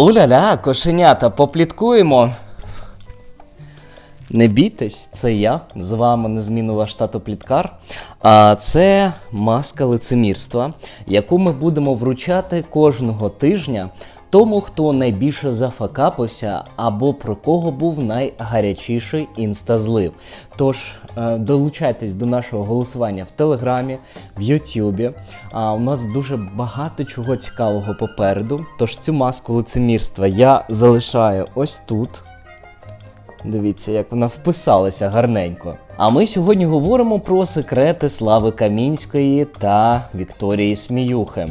Уля-ля, кошенята, попліткуємо. Не бійтесь, це я. З вами незмінно ваш тато Пліткар. А це маска лицемірства, яку ми будемо вручати кожного тижня тому, хто найбільше зафакапився або про кого був найгарячіший інстазлив. Тож е, долучайтесь до нашого голосування в Телеграмі, в Ютубі. А у нас дуже багато чого цікавого попереду. Тож цю маску лицемірства я залишаю ось тут. Дивіться, як вона вписалася гарненько. А ми сьогодні говоримо про секрети Слави Камінської та Вікторії Сміюхи.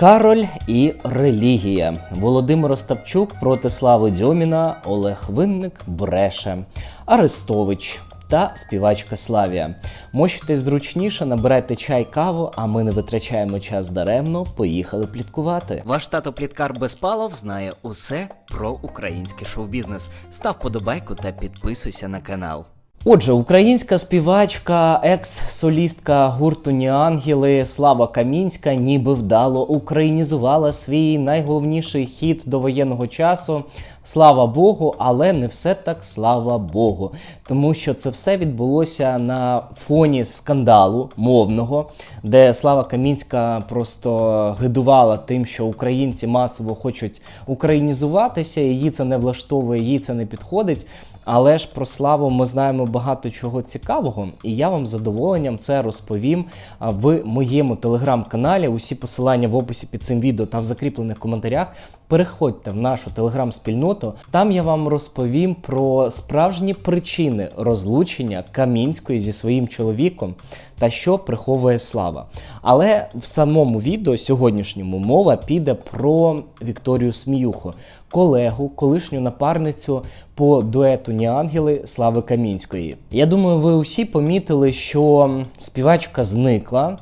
Кароль і релігія. Володимир Остапчук проти Слави Дьоміна, Олег Винник бреше, Арестович та співачка Славія. Мощуйтесь зручніше, набирайте чай, каву, а ми не витрачаємо час даремно. Поїхали пліткувати. Ваш тато Пліткар Безпалов знає усе про український шоу-бізнес. Став подобайку та підписуйся на канал. Отже, українська співачка, екс-солістка гурту Ніангели Слава Камінська ніби вдало українізувала свій найголовніший хіт до воєнного часу. Слава Богу, але не все так слава Богу. Тому що це все відбулося на фоні скандалу мовного, де Слава Камінська просто гидувала тим, що українці масово хочуть українізуватися, її це не влаштовує, їй це не підходить. Але ж про славу ми знаємо багато чого цікавого, і я вам з задоволенням це розповім в моєму телеграм-каналі. Усі посилання в описі під цим відео та в закріплених коментарях. Переходьте в нашу телеграм-спільноту. Там я вам розповім про справжні причини розлучення Камінської зі своїм чоловіком та що приховує слава. Але в самому відео сьогоднішньому мова піде про Вікторію Сміюху, колегу, колишню напарницю по дуету Ніангели Слави Камінської. Я думаю, ви усі помітили, що співачка зникла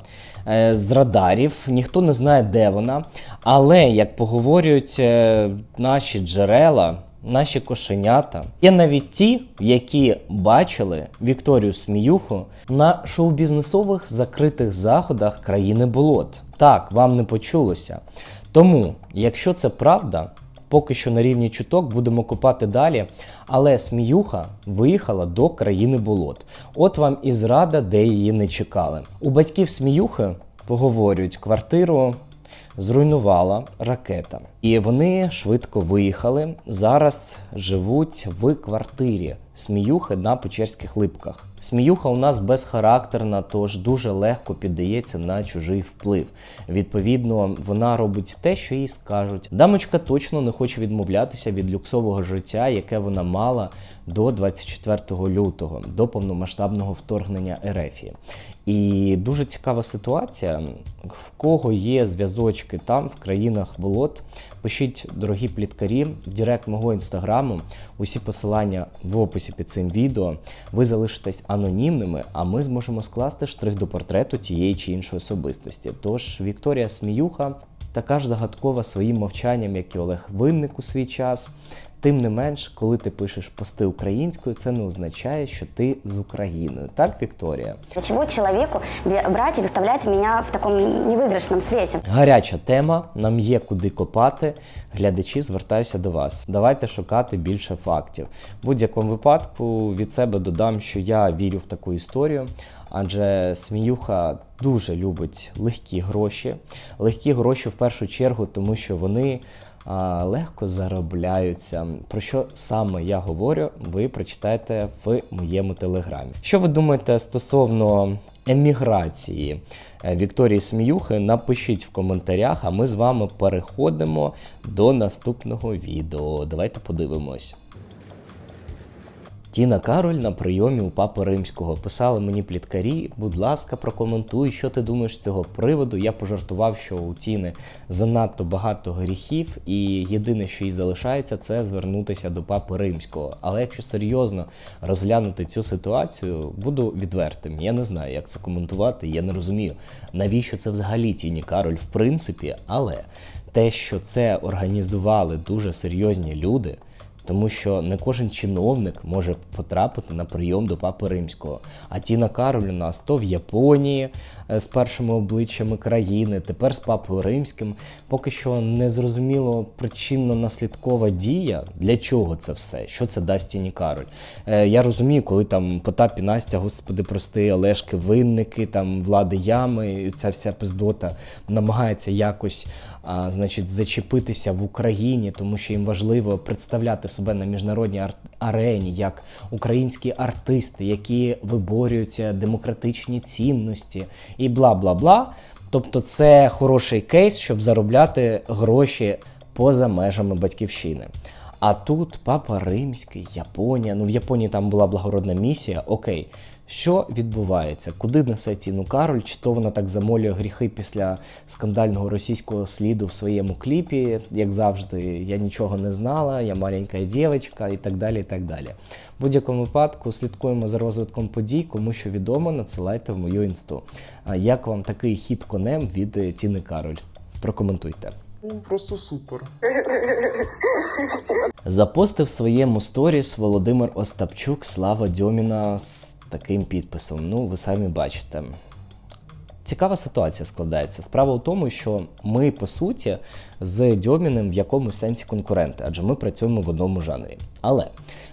з радарів, ніхто не знає, де вона. Але як поговорюють е, наші джерела, наші кошенята, є навіть ті, які бачили Вікторію Сміюху на шоу-бізнесових закритих заходах країни болот. Так, вам не почулося. Тому, якщо це правда, поки що на рівні чуток будемо копати далі. Але Сміюха виїхала до країни болот. От вам і зрада, де її не чекали. У батьків Сміюхи поговорюють квартиру. Зруйнувала ракета, і вони швидко виїхали. Зараз живуть в квартирі Сміюхи на Печерських липках. Сміюха у нас безхарактерна, тож дуже легко піддається на чужий вплив. Відповідно, вона робить те, що їй скажуть. Дамочка точно не хоче відмовлятися від люксового життя, яке вона мала до 24 лютого, до повномасштабного вторгнення Ерефії. І дуже цікава ситуація. В кого є зв'язочки там, в країнах болот, пишіть, дорогі пліткарі, в директ мого інстаграму. Усі посилання в описі під цим відео. Ви залишитесь анонімними, а ми зможемо скласти штрих до портрету тієї чи іншої особистості. Тож Вікторія Сміюха така ж загадкова своїм мовчанням, як і Олег Винник у свій час. Тим не менш, коли ти пишеш пости українською, це не означає, що ти з Україною. Так, Вікторія? Для чего человеку бе- брать и выставлять меня в таком невыигрышном свете? Гаряча тема, нам є куди копати. Глядачі, звертаюся до вас. Давайте шукати більше фактів. В будь-якому випадку від себе додам, що я вірю в таку історію, адже сміюха дуже любить легкі гроші. Легкі гроші в першу чергу, тому що вони. Легко заробляються. Про що саме я говорю, ви прочитаєте в моєму телеграмі. Що ви думаєте стосовно еміграції е, Вікторії Сміюхи? Напишіть в коментарях, а ми з вами переходимо до наступного відео. Давайте подивимось. Тіна Кароль на прийомі у папи римського писали мені пліткарі. Будь ласка, прокоментуй, що ти думаєш з цього приводу. Я пожартував, що у Тіни занадто багато гріхів, і єдине, що їй залишається, це звернутися до папи римського. Але якщо серйозно розглянути цю ситуацію, буду відвертим. Я не знаю, як це коментувати. Я не розумію, навіщо це взагалі Тіні Кароль в принципі, але те, що це організували дуже серйозні люди тому що не кожен чиновник може потрапити на прийом до папи римського. А Тіна нас то в Японії з першими обличчями країни, тепер з папою римським. Поки що не зрозуміло причинно-наслідкова дія. Для чого це все? Що це дасть Тіні Кароль? Е, я розумію, коли там Потап і Настя, господи, прости, Олешки, винники, там влади ями, ця вся пиздота намагається якось а, значить, зачепитися в Україні, тому що їм важливо представляти себе на міжнародній ар- арені як українські артисти, які виборюються демократичні цінності і бла бла бла. Тобто, це хороший кейс, щоб заробляти гроші поза межами батьківщини. А тут папа римський, Японія. Ну в Японії там була благородна місія. Окей, що відбувається? Куди несе ціну Кароль? Чи то вона так замолює гріхи після скандального російського сліду в своєму кліпі? Як завжди, я нічого не знала, я маленька дівчинка і так далі. і так далі. В будь-якому випадку слідкуємо за розвитком подій, кому що відомо, надсилайте в мою інсту. А як вам такий хід конем від е, ціни Кароль? Прокоментуйте. Ну, Просто супер. Запостив в своєму сторіс Володимир Остапчук Слава Дьоміна з таким підписом. Ну, ви самі бачите. Цікава ситуація складається. Справа в тому, що ми, по суті, з Дьоміним в якомусь сенсі конкуренти, адже ми працюємо в одному жанрі. Але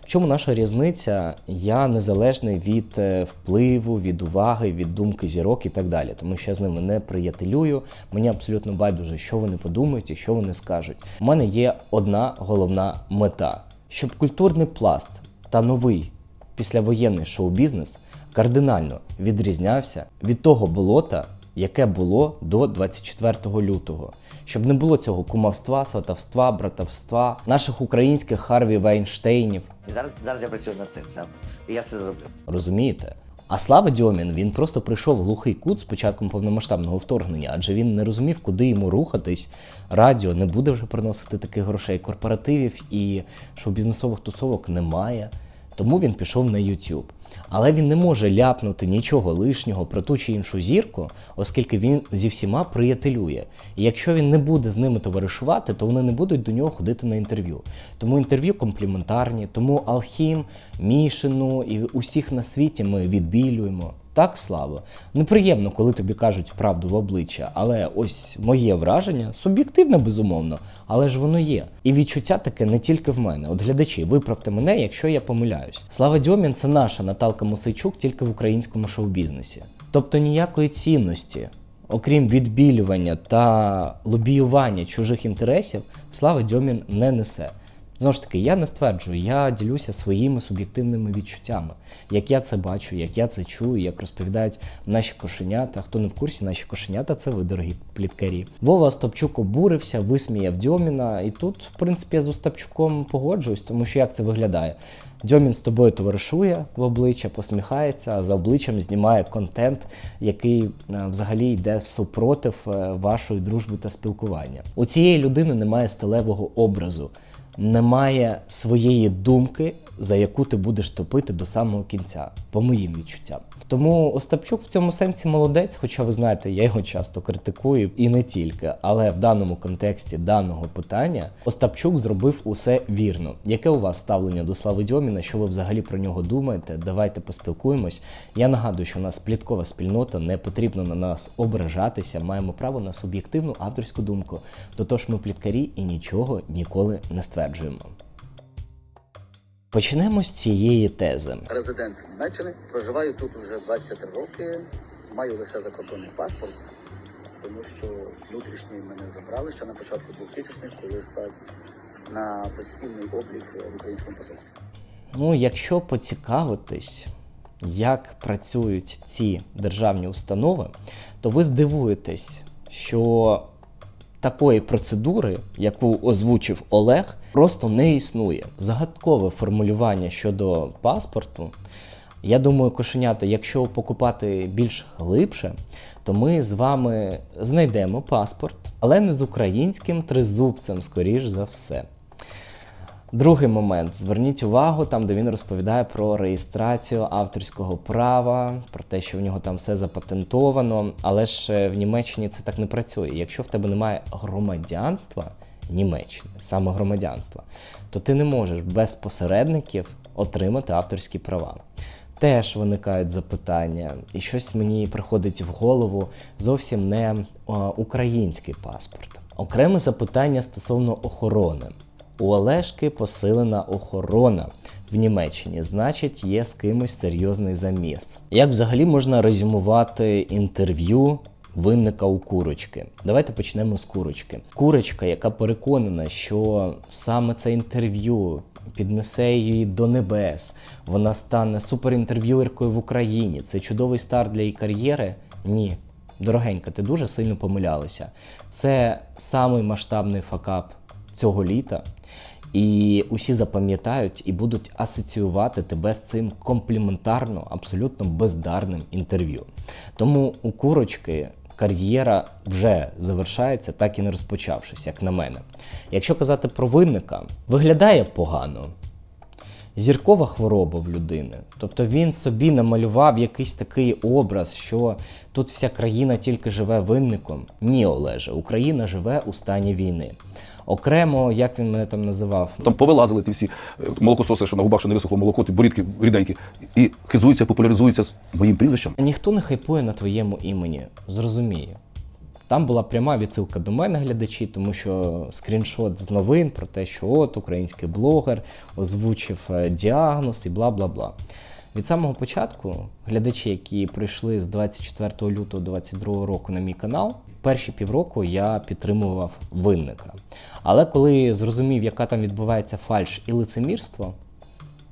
в чому наша різниця? Я незалежний від е, впливу, від уваги, від думки зірок і так далі. Тому що я з ними не приятелюю. Мені абсолютно байдуже, що вони подумають і що вони скажуть. У мене є одна головна мета: щоб культурний пласт та новий післявоєнний шоу-бізнес кардинально відрізнявся від того болота, яке було до 24 лютого. Щоб не було цього кумовства, сватовства, братовства, наших українських Харві Вайнштейнів. І зараз, зараз я працюю над цим саме. І я це зроблю. Розумієте? А Слава Дьомін він просто прийшов в глухий кут з початком повномасштабного вторгнення, адже він не розумів, куди йому рухатись. Радіо не буде вже приносити таких грошей, корпоративів і шоу-бізнесових тусовок немає. Тому він пішов на YouTube. Але він не може ляпнути нічого лишнього про ту чи іншу зірку, оскільки він зі всіма приятелює. І якщо він не буде з ними товаришувати, то вони не будуть до нього ходити на інтерв'ю. Тому інтерв'ю компліментарні, тому Алхім, Мішину і усіх на світі ми відбілюємо. Так, Слава, неприємно, коли тобі кажуть правду в обличчя, але ось моє враження суб'єктивне, безумовно, але ж воно є. І відчуття таке не тільки в мене. От глядачі, виправте мене, якщо я помиляюсь. Слава Дьомін це наша Наталка Мосейчук тільки в українському шоу-бізнесі. Тобто ніякої цінності, окрім відбілювання та лобіювання чужих інтересів, Слава Дьомін не несе. Знову ж таки, я не стверджую, я ділюся своїми суб'єктивними відчуттями, як я це бачу, як я це чую, як розповідають наші кошенята. Хто не в курсі, наші кошенята це ви, дорогі пліткарі. Вова Остапчук обурився, висміяв Дьоміна, і тут, в принципі, я з Остапчуком погоджуюсь, тому що як це виглядає? Дьомін з тобою товаришує в обличчя, посміхається, а за обличчям знімає контент, який е, взагалі йде всупротив е, вашої дружби та спілкування. У цієї людини немає сталевого образу немає своєї думки, за яку ти будеш топити до самого кінця, по моїм відчуттям. Тому Остапчук в цьому сенсі молодець, хоча ви знаєте, я його часто критикую і не тільки. Але в даному контексті даного питання Остапчук зробив усе вірно. Яке у вас ставлення до Слави Дьоміна? Що ви взагалі про нього думаєте? Давайте поспілкуємось. Я нагадую, що у нас пліткова спільнота, не потрібно на нас ображатися. Маємо право на суб'єктивну авторську думку. Тотож ми пліткарі і нічого ніколи не стверджуємо. Почнемо з цієї тези. резидент Німеччини. Проживаю тут вже 23 роки. Маю лише закордонний паспорт, тому що внутрішній мене забрали ще на початку 2000-х, коли став на постійний облік в українському посольстві. Ну, якщо поцікавитись, як працюють ці державні установи, то ви здивуєтесь, що такої процедури, яку озвучив Олег, просто не існує. Загадкове формулювання щодо паспорту. Я думаю, кошенята, якщо покупати більш глибше, то ми з вами знайдемо паспорт, але не з українським тризубцем, скоріш за все. Другий момент. Зверніть увагу, там, де він розповідає про реєстрацію авторського права, про те, що в нього там все запатентовано. Але ж е, в Німеччині це так не працює. Якщо в тебе немає громадянства Німеччини, саме громадянства, то ти не можеш без посередників отримати авторські права. Теж виникають запитання, і щось мені приходить в голову зовсім не а, український паспорт. Окреме запитання стосовно охорони. У Олешки посилена охорона в Німеччині, значить, є з кимось серйозний заміс. Як взагалі можна резюмувати інтерв'ю винника у курочки? Давайте почнемо з курочки. Курочка, яка переконана, що саме це інтерв'ю піднесе її до небес, вона стане суперінтерв'юеркою в Україні. Це чудовий старт для її кар'єри. Ні. Дорогенька, ти дуже сильно помилялася. Це самий масштабний факап цього літа. І усі запам'ятають і будуть асоціювати тебе з цим компліментарно, абсолютно бездарним інтерв'ю. Тому у курочки кар'єра вже завершається, так і не розпочавшись, як на мене. Якщо казати про винника, виглядає погано. Зіркова хвороба в людини. Тобто він собі намалював якийсь такий образ, що тут вся країна тільки живе винником. Ні, Олеже, Україна живе у стані війни. Окремо, як він мене там називав, Там повилазили ті всі е, молокососи, що на губах ще не висохло молоко, ті борідки ріденькі, і хизуються, популяризуються з моїм прізвищем. ніхто не хайпує на твоєму імені, зрозуміє. Там була пряма відсилка до мене, глядачі, тому що скріншот з новин про те, що от український блогер озвучив е, діагноз і бла бла бла. Від самого початку глядачі, які прийшли з 24 лютого 2022 року на мій канал, перші півроку я підтримував винника. Але коли зрозумів, яка там відбувається фальш і лицемірство,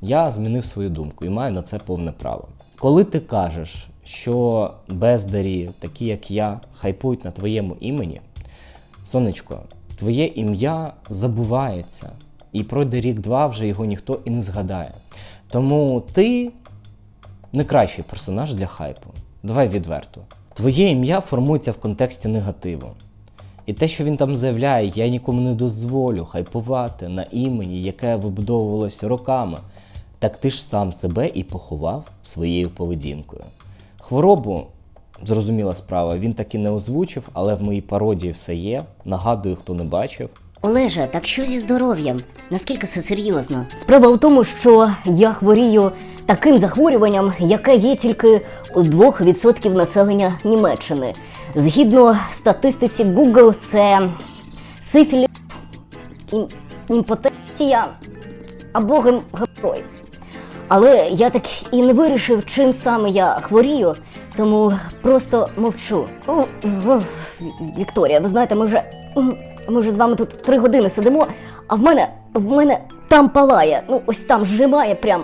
я змінив свою думку і маю на це повне право. Коли ти кажеш, що бездарі, такі як я, хайпують на твоєму імені, сонечко, твоє ім'я забувається, і пройде рік-два, вже його ніхто і не згадає. Тому ти не кращий персонаж для хайпу. Давай відверто. Твоє ім'я формується в контексті негативу. І те, що він там заявляє, я нікому не дозволю хайпувати на імені, яке вибудовувалося роками, так ти ж сам себе і поховав своєю поведінкою. Хворобу, зрозуміла справа, він таки не озвучив, але в моїй пародії все є. Нагадую, хто не бачив. Олеже, так що зі здоров'ям? Наскільки все серйозно? Справа в тому, що я хворію таким захворюванням, яке є тільки у 2% населення Німеччини. Згідно статистиці Google, це сифіліс, імпотенція або гем- геморой. Але я так і не вирішив, чим саме я хворію, тому просто мовчу. Вікторія, ви знаєте, ми вже, ми вже з вами тут три години сидимо, а в мене, в мене там палає, ну ось там зжимає прям.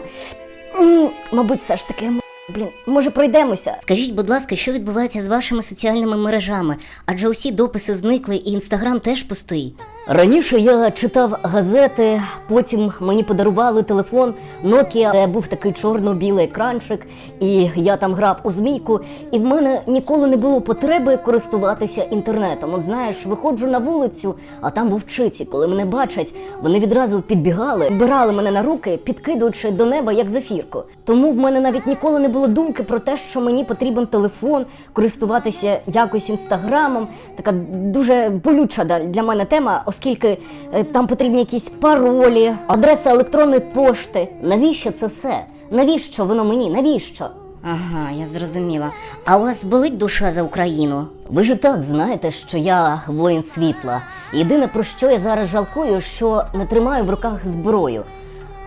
Мабуть, все ж таки, блін, може пройдемося? Скажіть, будь ласка, що відбувається з вашими соціальними мережами? Адже усі дописи зникли, і інстаграм теж пустий. Раніше я читав газети, потім мені подарували телефон Nokia, був такий чорно-білий екранчик, і я там грав у змійку, і в мене ніколи не було потреби користуватися інтернетом. От знаєш, виходжу на вулицю, а там вовчиці. Коли мене бачать, вони відразу підбігали, бирали мене на руки, підкидуючи до неба як зафірку. Тому в мене навіть ніколи не було думки про те, що мені потрібен телефон, користуватися якось інстаграмом. Така дуже болюча для мене тема, оскільки е, там потрібні якісь паролі, адреса електронної пошти. Навіщо це все? Навіщо воно мені? Навіщо? Ага, я зрозуміла. А у вас болить душа за Україну? Ви ж і так знаєте, що я воїн світла. Єдине про що я зараз жалкую, що не тримаю в руках зброю.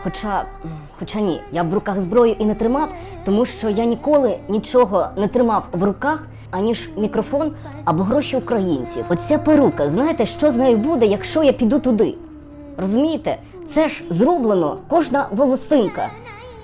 Хоча, хоча ні, я б в руках зброю і не тримав, тому що я ніколи нічого не тримав в руках, аніж мікрофон або гроші українців. Оця перука, знаєте, що з нею буде, якщо я піду туди? Розумієте, це ж зроблено кожна волосинка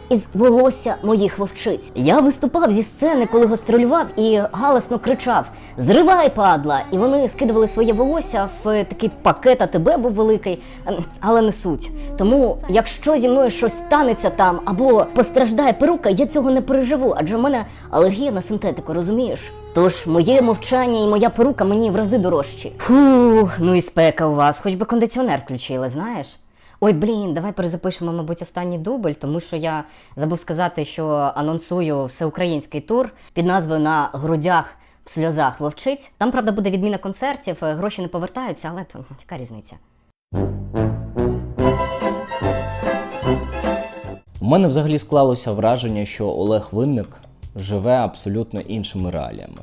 із волосся моїх вовчиць. Я виступав зі сцени, коли гастролював і галасно кричав: Зривай, падла! І вони скидували своє волосся в такий пакет АТБ був великий, ем, але не суть. Тому, якщо зі мною щось станеться там або постраждає перука, я цього не переживу, адже в мене алергія на синтетику, розумієш? Тож моє мовчання і моя перука мені в рази дорожчі. Фух, ну і спека у вас, хоч би кондиціонер включили, знаєш? Ой, блін, давай перезапишемо, мабуть, останній дубль, тому що я забув сказати, що анонсую всеукраїнський тур під назвою на грудях в сльозах вовчиць. Там, правда, буде відміна концертів, е, гроші не повертаються, але то яка різниця? У мене взагалі склалося враження, що Олег Винник живе абсолютно іншими реаліями.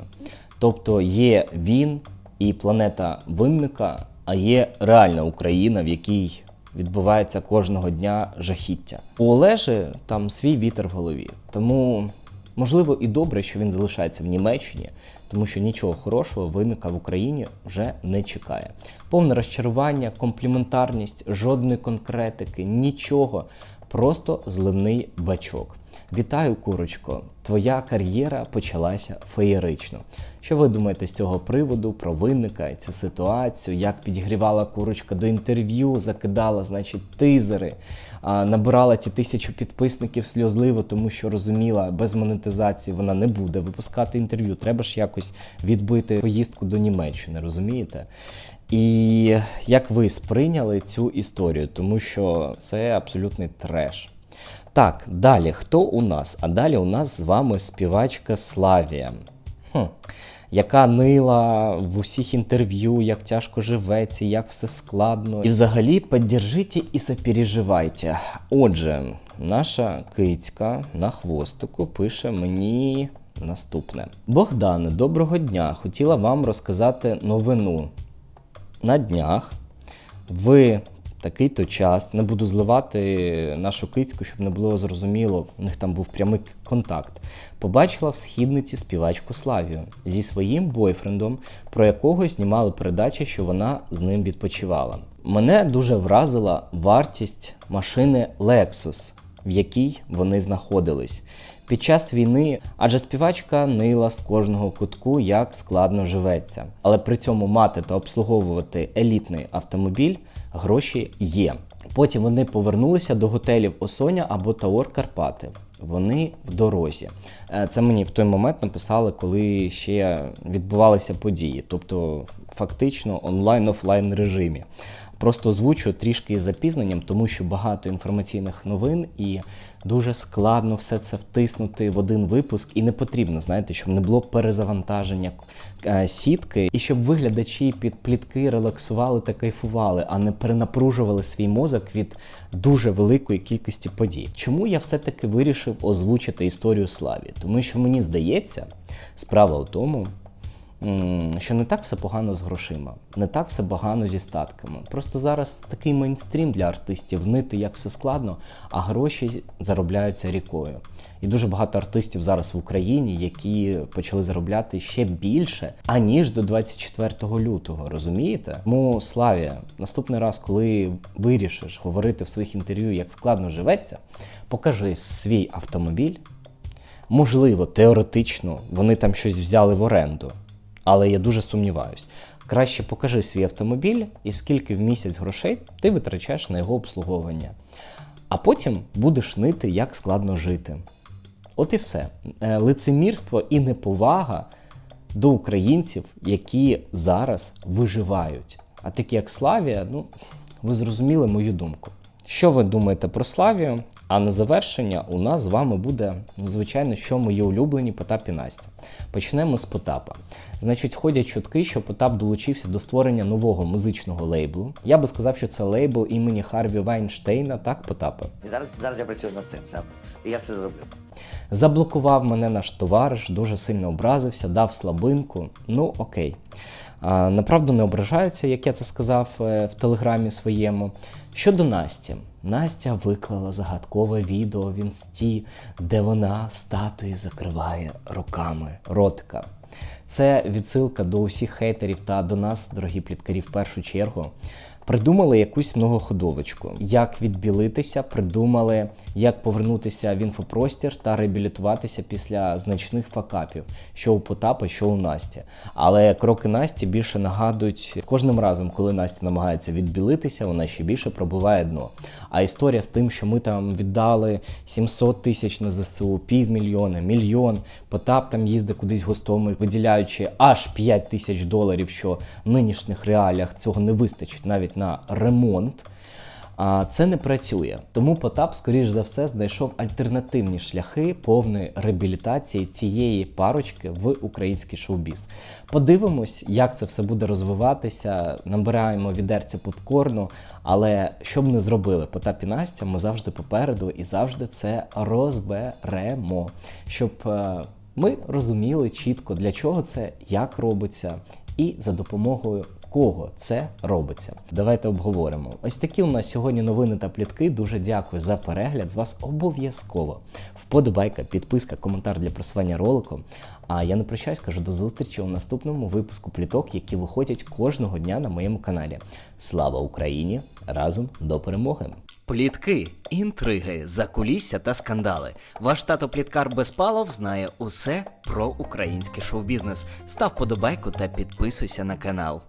Тобто є він і планета Винника, а є реальна Україна, в якій відбувається кожного дня жахіття. У Олежі там свій вітер в голові. Тому можливо і добре, що він залишається в Німеччині, тому що нічого хорошого виника в Україні вже не чекає. Повне розчарування, компліментарність, жодної конкретики, нічого. Просто зливний бачок. Вітаю, курочко! Твоя кар'єра почалася феєрично. Що ви думаєте з цього приводу про винника цю ситуацію? Як підігрівала курочка до інтерв'ю, закидала, значить, тизери, набирала ці тисячу підписників сльозливо, тому що розуміла, без монетизації вона не буде випускати інтерв'ю. Треба ж якось відбити поїздку до Німеччини, розумієте? І як ви сприйняли цю історію, тому що це абсолютний треш. Так, далі, хто у нас? А далі у нас з вами співачка Славія, хм. яка нила в усіх інтерв'ю, як тяжко живеться, як все складно. І взагалі поддержите і сопереживайте. Отже, наша кицька на хвостику пише мені наступне: Богдане, доброго дня! Хотіла вам розказати новину на днях в такий-то час не буду зливати нашу кицьку, щоб не було зрозуміло, у них там був прямий контакт. Побачила в східниці співачку Славію зі своїм бойфрендом, про якого знімали передачі, що вона з ним відпочивала. Мене дуже вразила вартість машини Lexus, в якій вони знаходились. Під час війни, адже співачка нила з кожного кутку, як складно живеться. Але при цьому мати та обслуговувати елітний автомобіль гроші є. Потім вони повернулися до готелів Осоня або Таор Карпати. Вони в дорозі. Е, Це мені в той момент написали, коли ще відбувалися події, тобто фактично онлайн-офлайн режимі. Просто озвучу трішки із запізненням, тому що багато інформаційних новин і дуже складно все це втиснути в один випуск, і не потрібно, знаєте, щоб не було перезавантаження е, сітки, і щоб виглядачі під плітки релаксували та кайфували, а не перенапружували свій мозок від дуже великої кількості подій. Чому я все-таки вирішив озвучити історію Славі? Тому що мені здається, справа у тому. Що не так все погано з грошима, не так все погано зі статками. Просто зараз такий мейнстрім для артистів, нити як все складно, а гроші заробляються рікою. І дуже багато артистів зараз в Україні, які почали заробляти ще більше, аніж до 24 лютого. Розумієте? Тому Славія, наступний раз, коли вирішиш говорити в своїх інтерв'ю, як складно живеться, покажи свій автомобіль. Можливо, теоретично вони там щось взяли в оренду, але я дуже сумніваюсь. Краще покажи свій автомобіль і скільки в місяць грошей ти витрачаєш на його обслуговування. А потім будеш нити, як складно жити. От і все. Е, Лицемірство і неповага до українців, які зараз виживають. А такі як Славія, ну, ви зрозуміли мою думку. Що ви думаєте про Славію? А на завершення у нас з вами буде, ну, звичайно, що мої улюблені Потап і Настя. Почнемо з Потапа. Значить, ходять чутки, що Потап долучився до створення нового музичного лейблу. Я би сказав, що це лейбл імені Харві Вайнштейна, так, Потапе? І зараз, зараз я працюю над цим сам. І я це зроблю. Заблокував мене наш товариш, дуже сильно образився, дав слабинку. Ну, окей. А, направду не ображаються, як я це сказав е, в телеграмі своєму. Щодо Насті, Настя виклала загадкове відео в інсті, де вона статуї закриває руками ротика. Це відсилка до усіх хейтерів та до нас, дорогі пліткарі, в першу чергу. Придумали якусь многоходовочку. Як відбілитися, придумали, як повернутися в інфопростір та реабілітуватися після значних факапів, що у Потапа, що у Насті. Але кроки Насті більше нагадують з кожним разом, коли Настя намагається відбілитися, вона ще більше пробиває дно. А історія з тим, що ми там віддали 700 тисяч на ЗСУ, півмільйона, мільйон. Потап там їздить кудись гостомель, виділяючи аж 5 тисяч доларів, що в нинішніх реаліях цього не вистачить навіть на ремонт. Це не працює. Тому Потап, скоріш за все, знайшов альтернативні шляхи повної реабілітації цієї парочки в український шоу-біз. Подивимось, як це все буде розвиватися. Набираємо відерця попкорну. Але що б не зробили Потап і Настя, ми завжди попереду і завжди це розберемо, щоб е, ми розуміли чітко, для чого це, як робиться, і за допомогою кого це робиться. Давайте обговоримо. Ось такі у нас сьогодні новини та плітки. Дуже дякую за перегляд. З вас обов'язково вподобайка, підписка, коментар для просування ролику. А я не прощаюсь, кажу до зустрічі у наступному випуску пліток, які виходять кожного дня на моєму каналі. Слава Україні! Разом до перемоги! Плітки, інтриги, закулісся та скандали. Ваш тато Пліткар Безпалов знає усе про український шоу-бізнес. Став подобайку та підписуйся на канал.